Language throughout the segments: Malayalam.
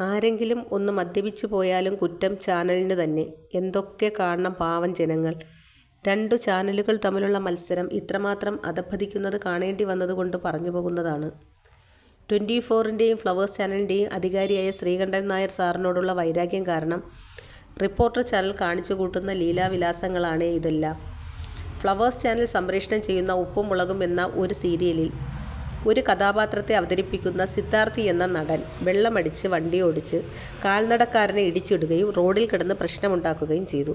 ആരെങ്കിലും ഒന്ന് മദ്യപിച്ചു പോയാലും കുറ്റം ചാനലിന് തന്നെ. എന്തൊക്കെ കാണണം പാവം ജനങ്ങൾ. രണ്ടു ചാനലുകൾ തമ്മിലുള്ള മത്സരം ഇത്രമാത്രം അധപ്പതിക്കുന്നത് കാണേണ്ടി വന്നതുകൊണ്ട് പറഞ്ഞു പോകുന്നതാണ്. ട്വന്റി ഫോറിന്റെയും ഫ്ലവേഴ്സ് ചാനലിന്റെയും അധികാരിയായ ശ്രീകണ്ഠൻ നായർ സാറിനോടുള്ള വൈരാഗ്യം കാരണം റിപ്പോർട്ടർ ചാനൽ കാണിച്ചു കൂട്ടുന്ന ലീലാവിലാസങ്ങളാണ് ഇതെല്ലാം. ഫ്ലവേഴ്സ് ചാനൽ സംപ്രേഷണം ചെയ്യുന്ന ഉപ്പും മുളകും എന്ന ഒരു സീരിയലിൽ ഒരു കഥാപാത്രത്തെ അവതരിപ്പിക്കുന്ന സിദ്ധാർത്ഥി എന്ന നടൻ വെള്ളമടിച്ച് വണ്ടി ഓടിച്ച് കാൽനടക്കാരനെ ഇടിച്ചിടുകയും റോഡിൽ കിടന്ന് പ്രശ്നമുണ്ടാക്കുകയും ചെയ്തു.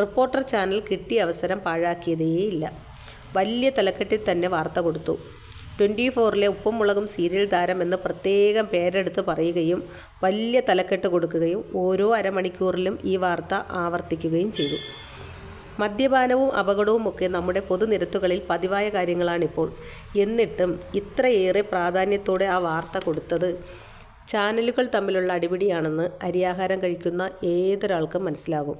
റിപ്പോർട്ടർ ചാനൽ കിട്ടിയ അവസരം പാഴാക്കിയതേയില്ല. വലിയ തലക്കെട്ടിൽ തന്നെ വാർത്ത കൊടുത്തു. ട്വന്റി ഫോറിലെ ഉപ്പും മുളകും സീരിയൽ താരം എന്ന് പ്രത്യേകം പേരെടുത്ത് പറയുകയും വലിയ തലക്കെട്ട് കൊടുക്കുകയും ഓരോ അരമണിക്കൂറിലും ഈ വാർത്ത ആവർത്തിക്കുകയും ചെയ്തു. മദ്യപാനവും അപകടവും ഒക്കെ നമ്മുടെ പൊതുനിരത്തുകളിൽ പതിവായ കാര്യങ്ങളാണിപ്പോൾ. എന്നിട്ടും ഇത്രയേറെ പ്രാധാന്യത്തോടെ ആ വാർത്ത കൊടുത്തത് ചാനലുകൾ തമ്മിലുള്ള അടിപിടിയാണെന്ന് അരിയാഹാരം കഴിക്കുന്ന ഏതൊരാൾക്കും മനസ്സിലാകും.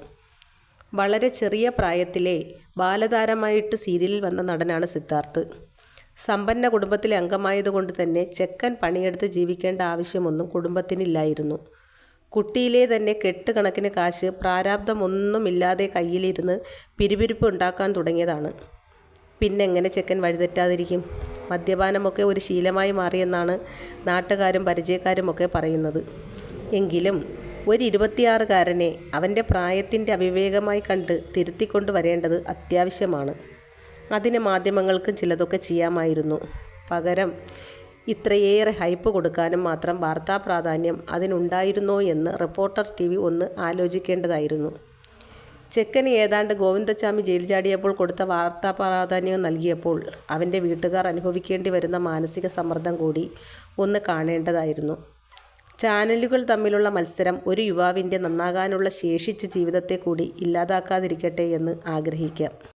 വളരെ ചെറിയ പ്രായത്തിലെ ബാലതാരമായിട്ട് സീരിയലിൽ വന്ന നടനാണ് സിദ്ധാർത്ഥ്. സമ്പന്ന കുടുംബത്തിലെ അംഗമായതുകൊണ്ട് തന്നെ ചെക്കൻ പണിയെടുത്ത് ജീവിക്കേണ്ട ആവശ്യമൊന്നും കുടുംബത്തിനില്ലായിരുന്നു. കുട്ടിയിലെ തന്നെ കെട്ടുകണക്കിന് കാശ് പ്രാരാബ്ധമൊന്നുമില്ലാതെ കയ്യിലിരുന്ന് പിരിപിരിപ്പ് ഉണ്ടാക്കാൻ തുടങ്ങിയതാണ്. പിന്നെ പിന്നെങ്ങനെ ചെക്കൻ വഴിതെറ്റാതിരിക്കും? മദ്യപാനമൊക്കെ ഒരു ശീലമായി മാറിയെന്നാണ് നാട്ടുകാരും പരിചയക്കാരുമൊക്കെ പറയുന്നത്. എങ്കിലും ഒരു ഇരുപത്തിയാറുകാരനെ അവന്റെ പ്രായത്തിന്റെ അവിവേകമായി കണ്ട് തിരുത്തിക്കൊണ്ട് വരേണ്ടത് അത്യാവശ്യമാണ്. അതിന് മാധ്യമങ്ങൾക്കും ചിലതൊക്കെ ചെയ്യാമായിരുന്നു. പകരം ഇത്രയേറെ ഹൈപ്പ് കൊടുക്കാനും മാത്രം വാർത്താ പ്രാധാന്യം അതിനുണ്ടായിരുന്നോ എന്ന് റിപ്പോർട്ടർ ടി വി ഒന്ന് ആലോചിക്കേണ്ടതായിരുന്നു. ചെക്കന് ഏതാണ്ട് ഗോവിന്ദച്ചാമി ജയിൽ ചാടിയപ്പോൾ കൊടുത്ത വാർത്താ പ്രാധാന്യം നൽകിയപ്പോൾ അവന്റെ വീട്ടുകാർ അനുഭവിക്കേണ്ടി വരുന്ന മാനസിക സമ്മർദ്ദം കൂടി ഒന്ന് കാണേണ്ടതായിരുന്നു. ചാനലുകൾ തമ്മിലുള്ള മത്സരം ഒരു യുവാവിന്റെ നന്നാകാനുള്ള ശേഷിച്ച ജീവിതത്തെ കൂടി ഇല്ലാതാക്കാതിരിക്കട്ടെ എന്ന് ആഗ്രഹിക്കാം.